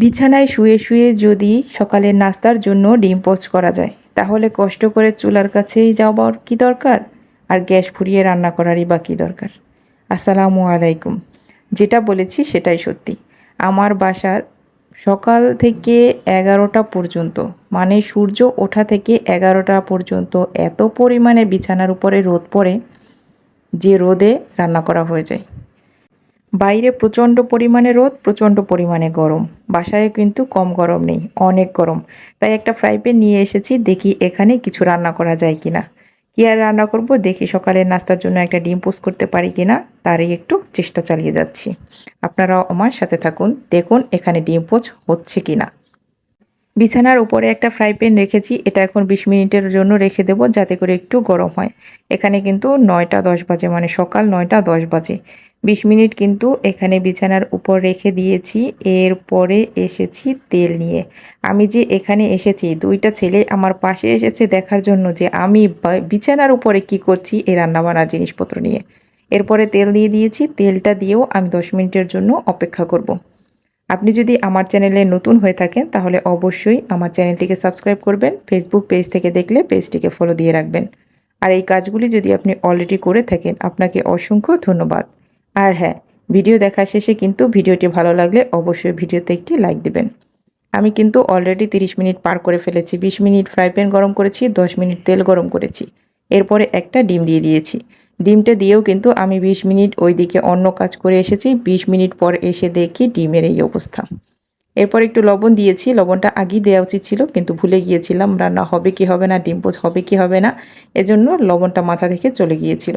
বিছানায় শুয়ে শুয়ে যদি সকালের নাস্তার জন্য ডিম পোস্ট করা যায়, তাহলে কষ্ট করে চুলার কাছেই যাওয়ার কি দরকার? আর গ্যাস ফুরিয়ে রান্না করারই বা কী দরকার? আসসালামু আলাইকুম। যেটা বলেছি সেটাই সত্যি। আমার বাসার সকাল থেকে এগারোটা পর্যন্ত মানে সূর্য ওঠা থেকে এগারোটা পর্যন্ত এত পরিমাণে বিছানার উপরে রোদ পড়ে যে রোদে রান্না করা হয়ে যায়। বাইরে প্রচণ্ড পরিমাণে রোদ, প্রচণ্ড পরিমাণে গরম। বাসায় কিন্তু কম গরম নেই, অনেক গরম। তাই একটা ফ্রাই প্যান নিয়ে এসেছি, দেখি এখানে কিছু রান্না করা যায় কিনা। কী আর রান্না করব, দেখি সকালের নাস্তার জন্য একটা ডিম পোস্ট করতে পারি কিনা, তারই একটু চেষ্টা চালিয়ে যাচ্ছি। আপনারাও আমার সাথে থাকুন, দেখুন এখানে ডিম পোস্ট হচ্ছে কিনা। বিছানার উপরে একটা ফ্রাই প্যান রেখেছি, এটা এখন বিশ মিনিটের জন্য রেখে দেবো যাতে করে একটু গরম হয়। এখানে কিন্তু নয়টা দশ বাজে মানে সকাল নয়টা দশ বাজে। বিশ মিনিট কিন্তু এখানে বিছানার উপর রেখে দিয়েছি, এরপরে এসেছি তেল নিয়ে। আমি যে এখানে এসেছি, দুইটা ছেলে আমার পাশে এসেছে দেখার জন্য যে আমি বিছানার উপরে কি করছি এই রান্নাবান্নার জিনিসপত্র নিয়ে। এরপরে তেল দিয়ে দিয়েছি, তেলটা দিয়েও আমি দশ মিনিটের জন্য অপেক্ষা করব। আপনি যদি আমার চ্যানেলে নতুন হয়ে থাকেন, তাহলে অবশ্যই আমার চ্যানেলটিকে সাবস্ক্রাইব করবেন ফেসবুক পেজ থেকে দেখলে পেজটিকে ফলো দিয়ে রাখবেন। আর এই কাজগুলি যদি আপনি অলরেডি করে থাকেন, আপনাকে অসংখ্য ধন্যবাদ। আর হ্যাঁ ভিডিও দেখা শেষে কিন্তু ভিডিওটি ভালো লাগলে অবশ্যই ভিডিওতে একটি লাইক দেবেন। আমি কিন্তু অলরেডি 30 মিনিট পার করে ফেলেছি 20 মিনিট ফ্রাই প্যান গরম করেছি 10 মিনিট তেল গরম করেছি। এরপরে একটা ডিম দিয়ে দিয়েছি। ডিমটা দিয়েও কিন্তু আমি 20 মিনিট ওই দিকে অন্য কাজ করে এসেছি। 20 মিনিট পর এসে দেখি ডিমের এই অবস্থা। এরপর একটু লবণ দিয়েছি। লবণটা আগেই দেওয়া উচিত ছিল, কিন্তু ভুলে গিয়েছিলাম রান্না হবে কি হবে না, ডিম পোচ হবে কি হবে না। এজন্য লবণটা মাথা থেকে চলে গিয়েছিল।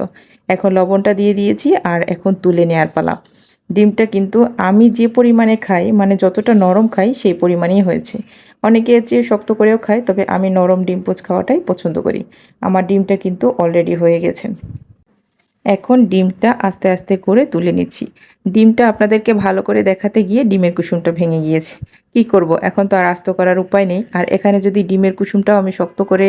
এখন লবণটা দিয়ে দিয়েছি আর এখন তুলে নেওয়ার পালা। ডিমটা কিন্তু আমি যে পরিমাণে খাই মানে যতটা নরম খাই, সেই পরিমাণেই হয়েছে। অনেকে চেয়ে শক্ত করেও খায়, তবে আমি নরম ডিম পোচ খাওয়াটাই পছন্দ করি। আমার ডিমটা কিন্তু অলরেডি হয়ে গেছে। এখন ডিমটা আস্তে আস্তে করে তুলে নিচ্ছি। ডিমটা আপনাদেরকে ভালো করে দেখাতে গিয়ে ডিমের কুসুমটা ভেঙে গিয়েছে। কি করব? এখন তো আর আস্ত করার উপায় নেই। আর এখানে যদি ডিমের কুসুমটাও আমি শক্ত করে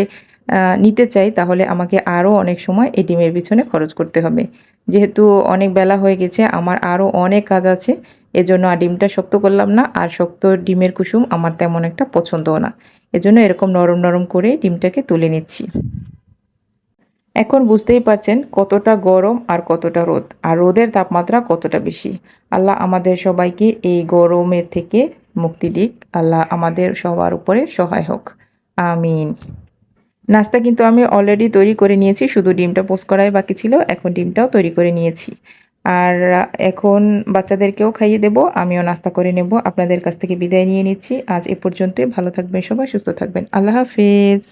নিতে চাই, তাহলে আমাকে আরও অনেক সময় এই ডিমের পিছনে খরচ করতে হবে। যেহেতু অনেক বেলা হয়ে গেছে, আমার আরও অনেক কাজ আছে, এজন্য আর ডিমটা শক্ত করলাম না, আর শক্ত ডিমের কুসুম আমার তেমন একটা পছন্দও না। এজন্য এরকম নরম নরম করে ডিমটাকে তুলে নিচ্ছি। এখন বুঝতেই পারছেন কতটা গরম আর কতটা রোদ, আর রোদের তাপমাত্রা কতটা বেশি। আল্লাহ আমাদের সবাইকে এই গরমের থেকে মুক্তি দিক, আল্লাহ আমাদের সবার উপরে সহায় হোক। আমিন। নাস্তা কিন্তু আমি অলরেডি তৈরি করে নিয়েছি, শুধু ডিমটা পোস্ট করাই বাকি ছিল, এখন ডিমটাও তৈরি করে নিয়েছি। আর এখন বাচ্চাদেরকেও খাইয়ে দেব, আমিও নাস্তা করে নেব, আপনাদের কাছ থেকে বিদায় নিয়ে নিচ্ছি। আজ এ পর্যন্তই, ভালো থাকবেন সবাই, সুস্থ থাকবেন। আল্লাহ হাফেজ।